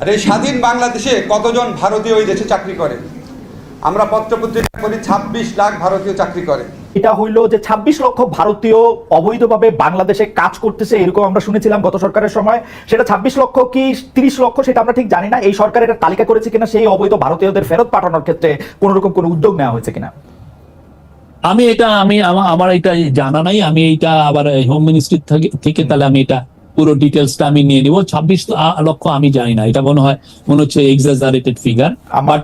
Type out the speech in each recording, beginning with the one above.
আর এই স্বাধীন বাংলাদেশে কতজন ভারতীয় ওই দেশে চাকরি করে? আমরা পত্রপত্রিকা করি ছাব্বিশ লাখ ভারতীয় চাকরি করে। এটা হইল যে ২৬ লক্ষ ভারতীয় অবৈধভাবে বাংলাদেশে কাজ করতেছে এরকম আমরা শুনেছিলাম গত সরকারের সময়। সেটা ২৬ লক্ষ কি ৩০ লক্ষ সেটা আমরা ঠিক জানি না। এই সরকার এটা তালিকা করেছে কিনা সেই অবৈধ ভারতীয়দের ফেরত পাঠানোর ক্ষেত্রে কোন রকম কোনো উদ্যোগ নেওয়া হয়েছে কিনা? আমি এটা আমি আমার এটা জানা নাই। আমি এটা আবার হোম মিনিস্ট্রি থেকে থেকে তাহলে আমি এটা পুরো ডিটেলসটা আমি নিয়ে নিব। ছাব্বিশ লক্ষ আমি জানি না। এটা মনে হয় মনে হচ্ছে এক্সাজারেটেড ফিগার বাট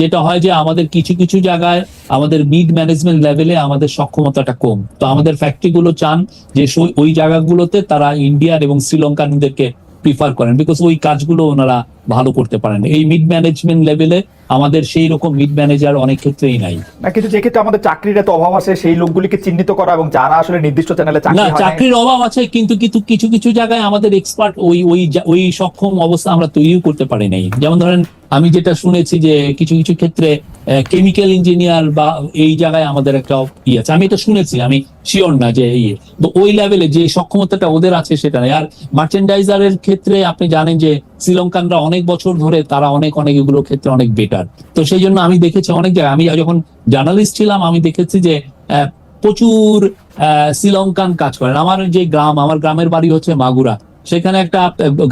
যেটা হয় যে আমাদের কিছু কিছু জায়গায় আমাদের মিড ম্যানেজমেন্ট লেভেলে আমাদের সক্ষমতাটা কম। তো আমাদের ফ্যাক্টরি গুলো চান যে ওই জায়গাগুলোতে তারা ইন্ডিয়ার এবং শ্রীলঙ্কানদেরকে প্রিফার করেন। বিকজ ওই কাজগুলো ওনারা ভালো করতে পারেন। এই মিড ম্যানেজমেন্ট লেভেলে আমাদের সেই রকম মিড ম্যানেজার অনেক ক্ষেত্রেই নাই। না কিন্তু যে ক্ষেত্রে আমাদের চাকরির এত অভাব আছে সেই লোকগুলিকে চিহ্নিত করা এবং যারা আসলে নির্দিষ্ট চ্যানেলে চাকরি নাই- চাকরির অভাব আছে কিন্তু কিন্তু কিছু কিছু জায়গায় আমাদের এক্সপার্ট ওই ওই ওই সক্ষম অবস্থা আমরা তৈরিও করতে পারি নাই। যেমন ধরেন আমি যেটা শুনেছি যে কিছু কিছু ক্ষেত্রে কেমিক্যাল ইঞ্জিনিয়ার বা এই জায়গায় আমাদের একটা ই আছে। আমি এটা শুনেছি আমি শিওর না যে ইয়ে তো ওই লেভেলে যে সক্ষমতাটা ওদের আছে সেটা নেই। আর মার্চেন্ডাইজারের ক্ষেত্রে আপনি জানেন যে শ্রীলঙ্কানরা অনেক বছর ধরে তারা অনেক অনেক এগুলো ক্ষেত্রে অনেক বেটার তো সেই জন্য আমি দেখেছি অনেক জায়গায়, আমি যখন জার্নালিস্ট ছিলাম, আমি দেখেছি যে প্রচুর শ্রীলঙ্কান কাজ করেন। আমার যে গ্রাম, আমার গ্রামের বাড়ি হচ্ছে মাগুরা। সেখানে একটা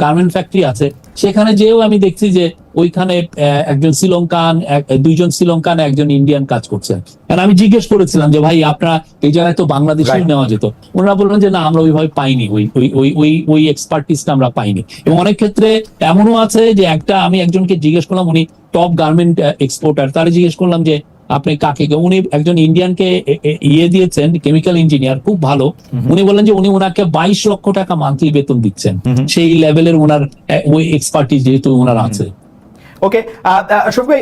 গার্মেন্ট ফ্যাক্টরি আছে। সেখানে যেও আমি দেখছি যে ওইখানে একজন শ্রীলঙ্কান দুইজন শ্রীলঙ্কান একজন ইন্ডিয়ান কাজ করছে। কারণ আমি জিজ্ঞেস করেছিলাম যে ভাই আপনারা এই জায়গায় তো বাংলাদেশি Right. নেওয়া যেত। ওনারা বললেন যে না আমরা ওইভাবে পাইনি। ওই ওই ওই ওই ওই এক্সপার্টিসটা আমরা পাইনি। এবং অনেক ক্ষেত্রে এমনও আছে যে একটা আমি একজনকে জিজ্ঞেস করলাম উনি টপ গার্মেন্ট এক্সপোর্টার তারা জিজ্ঞেস করলাম যে আপনি কাকে উনি একজন ইন্ডিয়ানকে ইয়ে দিয়েছেন কেমিক্যাল ইঞ্জিনিয়ার খুব ভালো। উনি বললেন যে উনি ওনাকে বাইশ লক্ষ টাকা মান্থলি বেতন দিচ্ছেন। সেই লেভেলের ওনার ওই এক্সপার্টিস যেহেতু ওনার আছে। ওকে শফিক ভাই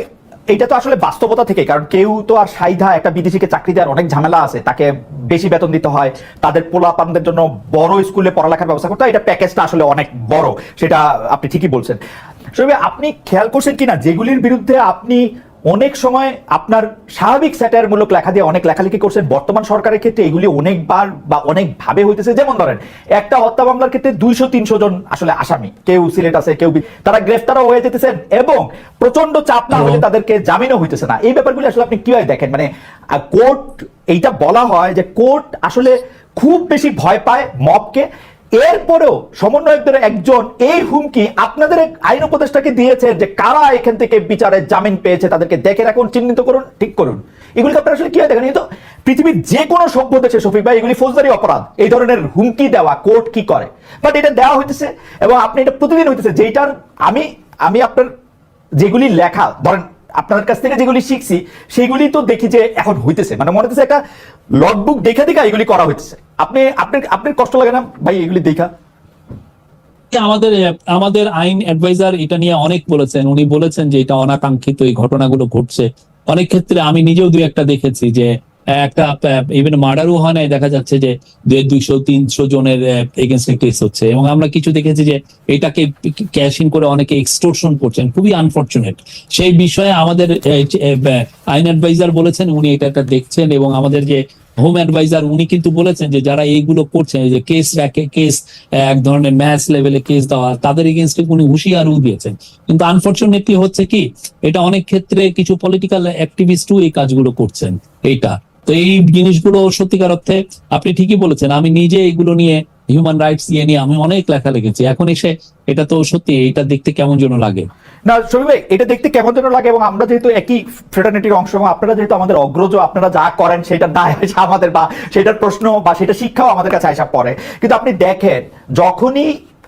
এটা তো আসলে বাস্তবতা থেকে কারণ কেউ তো আর সাইধা একটা বিদেশিকে চাকরি দেওয়ার অনেক ঝামেলা আছে। তাকে বেশি বেতন দিতে হয় তাদের পোলাপানদের জন্য বড় স্কুলে পড়ালেখার ব্যবস্থা করতে হয়। এটা প্যাকেজটা আসলে অনেক বড় সেটা আপনি ঠিকই বলছেন। আপনি খেয়াল করছেন কিনা? যেগুলির বিরুদ্ধে আপনি অনেক সময় আপনার স্বাভাবিক স্যাটায়ারমূলক লেখা দিয়ে অনেক লেখালেখি করছেন। বর্তমান সরকারের ক্ষেত্রে এগুলি অনেকবার বা অনেক ভাবে হইতেছে। যেমন ধরেন একটা হত্যা মামলার ক্ষেত্রে দুইশো তিনশো জন আসলে আসামি কেউ সিলেট আছে কেউ তারা গ্রেফতারও হয়ে যেতেছেন এবং প্রচণ্ড চাপ না হলে তাদেরকে জামিনও হইতেছে না। এই ব্যাপারগুলি আসলে আপনি কীভাবে দেখেন? মানে কোর্ট এইটা বলা হয় যে কোর্ট আসলে খুব বেশি ভয় পায় মবকে। এরপরেও সমন্বয়কদের একজন এই হুমকি আপনাদের আইন উপদেষ্টাকে দিয়েছে যে কারা এখান থেকে বিচারের জামিন পেয়েছে তাদেরকে দেখে রাখুন, চিহ্নিত করুন, ঠিক করুন। এগুলি আপনারা আসলে কি হয় দেখেন, এই তো পৃথিবীর যে কোনো সভ্য দেশে শফিক ভাই, এগুলি ফৌজদারি অপরাধ। এই ধরনের হুমকি দেওয়া কোর্ট কি করে? বাট এটা দেওয়া হইতেছে এবং আপনি এটা প্রতিদিন হইতেছে। যেটার আমি আমি আপনার যেগুলি লেখা, ধরেন আপনার কাছ থেকে যেগুলি শিখছি, সেগুলি তো দেখি যে এখন হইতেছে। মানে মনে হচ্ছে একটা লটবুক দেখে দেখে এগুলি করা হইতেছে। আপনি, আপনার আপনার কষ্ট লাগে না ভাই এগুলি দেখা? আমাদের আমাদের আইন অ্যাডভাইজার এটা নিয়ে অনেক বলেছেন। উনি বলেছেন যে এটা অনাকাঙ্ক্ষিত এই ঘটনাগুলো ঘটছে। অনেক ক্ষেত্রে আমি নিজেও দুই একটা দেখেছি যে একটা ইভেন মার্ডারও হয় নাই, দেখা যাচ্ছে যে দুইশো, তিনশো জনের এগেনস্টে কেস হচ্ছে। এবং আমরা কিছু দেখেছি যে এটাকে ক্যাশ ইন করে অনেকে এক্সটোরশন করছেন, খুবই আনফর্চুনেট সেই বিষয়ে আমাদের আইন অ্যাডভাইজার বলেছেন, উনি এটা একটা দেখছেন এবং আমাদের যে হোম অ্যাডভাইজার উনি কিন্তু বলেছেন যে যারা এইগুলো করছেন যে কেস র্যাকে কেস এক ধরনের ম্যাচ লেভেলে কেস দেওয়া, তাদের এগেনস্টে উনি হুঁশিয়ারও দিয়েছেন। কিন্তু আনফর্চুনেটলি হচ্ছে কি, এটা অনেক ক্ষেত্রে কিছু পলিটিক্যাল অ্যাক্টিভিস্টও এই কাজগুলো করছেন, এইটা। তো এই জিনিসগুলো সত্যিকার অর্থে আপনি ঠিকই বলেছেন, আমি নিজে এগুলো নিয়ে হিউম্যান রাইটস ইয়ে নিয়ে আমি অনেক লেখা লিখেছি। এখন এসে এটা তো সত্যি এটা দেখতে কেমন যেন লাগে। না শরীফ এটা দেখতে কেমন যেন লাগে এবং আমরা যেহেতু একই ফ্রেটার্নিটির অংশ এবং আপনারা যেহেতু আমাদের অগ্রজ, আপনারা যা করেন সেটা দায় আসে আমাদের বা সেটার প্রশ্ন বা সেটা শিক্ষাও আমাদের কাছে আসা পড়ে। কিন্তু আপনি দেখেন, যখনই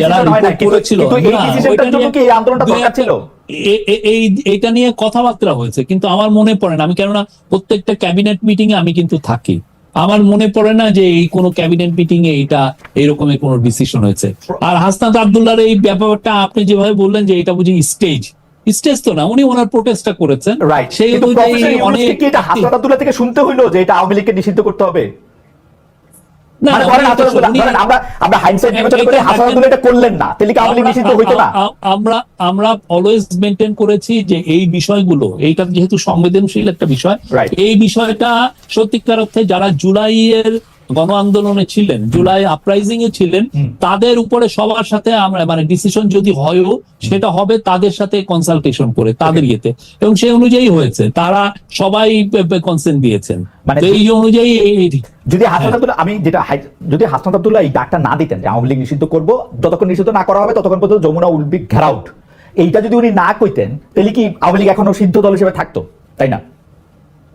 যারা করেছিল এই আন্দোলনটা দরকার ছিল? এই এইটা নিয়ে কথাবার্তা হয়েছে কিন্তু আমার মনে পড়ে না। আমি কেননা প্রত্যেকটা ক্যাবিনেট মিটিং এ আমি কিন্তু থাকি। আমার মনে পড়ে না যে এই কোনো ক্যাবিনেট মিটিং এ এটা এরকমের কোনো ডিসিশন হয়েছে। আর হাসনাত আব্দুল্লাহর এই ব্যাপারটা আপনি যেভাবে বললেন যে এটা বুঝি স্টেজ স্টেজ তো না উনি ওনার প্রোটেস্টটা করেছেন। রাইট সেই অনুযায়ী অনেক এটা হাসনাত আব্দুল্লাহ থেকে শুনতে হইল যে এটা আওয়ামী লীগকে নিষিদ্ধ করতে হবে? আমরা জুলাই হাইন্ডসাইট বিবেচনা করে এটা- হাসনাত আব্দুল্লাহ এটা করলেন না। তাহলে কি আওয়ামী লীগ আমরা- অলওয়েজ মেনটেন করেছি যে এই বিষয়গুলো এইটা যেহেতু সংবেদনশীল একটা বিষয় এই বিষয়টা সত্যিকার অর্থে যারা জুলাইয়ের গণ আন্দোলনে ছিলেন জুলাই আপরাইজিং এ ছিলেন তাদের উপরে সবার সাথে আমরা মানে ডিসিশন যদি হয়ও সেটা হবে তাদের সাথে কনসালটেশন করে তাদের ইয়েতে। এবং সেই অনুযায়ী হয়েছে তারা সবাই কনসেন্ট দিয়েছেন। মানে এই অনুযায়ী যদি হাসনাত আব্দুল্লাহ আমি যেটা যদি হাসনাত আব্দুল্লাহ এই ডাকটা না দিতেন যে আওয়ামী লীগ নিষিদ্ধ করব যতক্ষণ নিষিদ্ধ না করা হবে ততক্ষণ পর্যন্ত যমুনা উইল ঘেরাউট এইটা যদি উনি না কইতেন তাহলে কি আওয়ামী লীগ এখনও সিদ্ধ দল হিসেবে থাকতো? তাই না? হ্যাঁ, হ্যাঁ,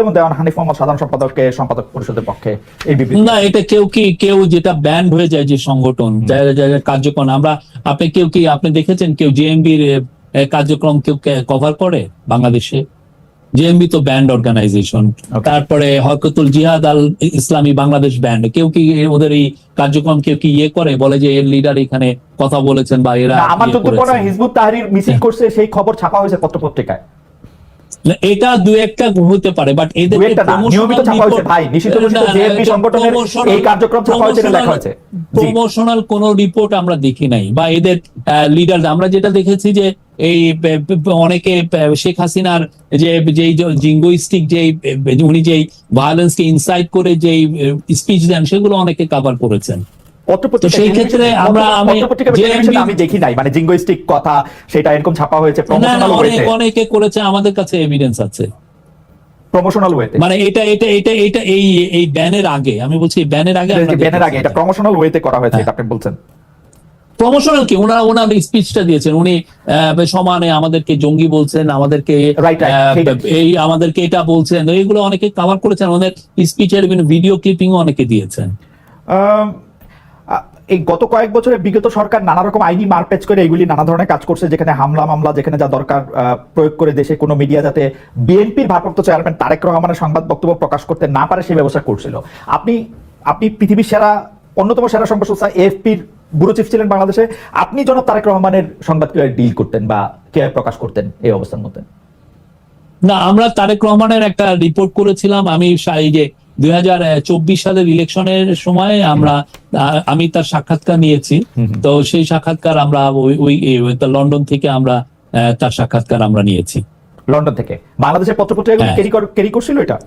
এবং দেওয়ান হানিফ মোহাম্মদ সাধারণ সম্পাদককে সম্পাদক পরিষদের পক্ষে এই বিবৃতি না এটা কেউ কি কেউ যেটা ব্যান্ড হয়ে যায় যে সংগঠন কার্যক্রম আমরা আপনি কেউ কি আপনি দেখেছেন কেউ জেএমবির কার্যক্রম কেউ কভার করে বাংলাদেশে? জেএমবি তো ব্যান্ড অর্গানাইজেশন তারপরে হরকতুল জিহাদ আল ইসলামী বাংলাদেশ ব্যান্ড কেউ কি ওদের এই কার্যক্রম কেউ কি ইয়ে করে? বলে যে এর লিডার এখানে কথা বলেছেন বা এরা আমার ইয়ে হয় করেছেন। হিজবুত তাহরির মিছিল করছে সেই খবর ছাপা হয়েছে পত্র পত্রিকায়। না, এটা দু একটা হতে পারে বাট এদের নিয়মিত ছাপা হয়েছে। ভাই, নিষিদ্ধ ঘোষিত JFP সংগঠনের এই কার্যক্রম ছাপা হয়েছে, এটা লেখা হয়েছে। প্রমোশনাল কোন রিপোর্ট আমরা দেখি নাই বা এদের লিডার আমরা যেটা দেখেছি যে এই অনেকে শেখ হাসিনার যে যেই জিঙ্গোইস্টিক যে উনি যেই ভায়োলেন্স কে ইনসাইট করে যেই স্পিচ দেন সেগুলো অনেকে কভার করেছেন। পত্রপত্রিকা সেই ক্ষেত্রে আমরা- আমি- আমি- দেখি নাই। মানে জিঙ্গোইস্টিক কথা সেটা এরকম ছাপা হয়েছে প্রমোশনাল অনেক অনেকে করেছে আমাদের কাছে এভিডেন্স আছে। প্রমোশনাল ওয়েতে মানে এটা এটা এটা এটা এই এই ব্যানের আগে আমি বলছি ব্যানের আগে ব্যানের আগে এটা। প্রমোশনাল ওয়েতে করা হয়েছে হ্যাঁ। এটা আপনি বলছেন। প্রমোশনাল কি? ওনারা ওনার স্পিচটা দিয়েছেন। উনি সমানে আমাদেরকে জঙ্গি বলছেন আমাদেরকে। এই আমাদেরকে এটা বলছেন। এইগুলো অনেকে কভার করেছেন। ওদের স্পিচের বিভিন্ন ভিডিও ক্লিপিং অনেকে দিয়েছেন। এই গত কয়েক বছরে বিগত সরকার নানা রকম আইনি মারপ্যাচ করে এগুলি নানা ধরনের কাজ করছে, যেখানে হামলা মামলা, যেখানে যা দরকার প্রয়োগ করে দেশে কোনো মিডিয়া যাতে বিএনপির ভারপ্রাপ্ত চেয়ারম্যান তারেক রহমানের সংবাদ বক্তব্য প্রকাশ করতে না পারে সেই ব্যবস্থা করছিল। আপনি আপনি পৃথিবীর সেরা, অন্যতম সেরা সংবাদ সংস্থা এএফপির ব্যুরো চিফ ছিলেন বাংলাদেশে, আপনি জনাব তারেক রহমানের সংবাদ কীভাবে ডিল করতেন বা কীভাবে প্রকাশ করতেন এই অবস্থার মধ্যে? না, আমরা তারেক রহমানের একটা রিপোর্ট করেছিলাম, আমি সা- এই যে দুই হাজার চব্বিশ সালের ইলেকশনের সময় আমরা আমি তার সাক্ষাৎকার নিয়েছি। তো সেই সাক্ষাৎকার আমরা ওই লন্ডন থেকে আমরা তার সাক্ষাৎকার আমরা নিয়েছি। লন্ডন থেকে। বাংলাদেশের পত্রপত্রিকাগুলো হ্যাঁ। ক্যারি করছিল এটা?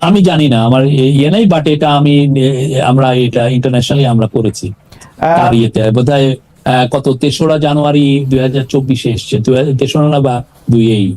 আমি জানি না আমার ইয়ে নাই বাট এটা আমি আমরা এটা ইন্টারন্যাশনালি আমরা করেছি। তার ইয়েতে বোধহয় আহ, কত তেসরা জানুয়ারি দুই হাজার চব্বিশে এসছে তেসরা না বা দুই এই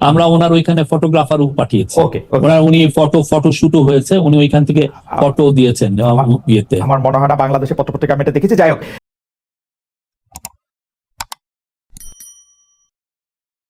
আমরা ওনার ওইখানে ফটোগ্রাফার পাঠিয়েছি. ওনার উনি ফটো ফটো শুটও হয়েছে উনি ওইখান থেকে ফটো দিয়েছেন ইয়েতে। আমার মনে হয় না বাংলাদেশে পত্রপত্রিকা আমি এটা দেখেছি যাই হোক।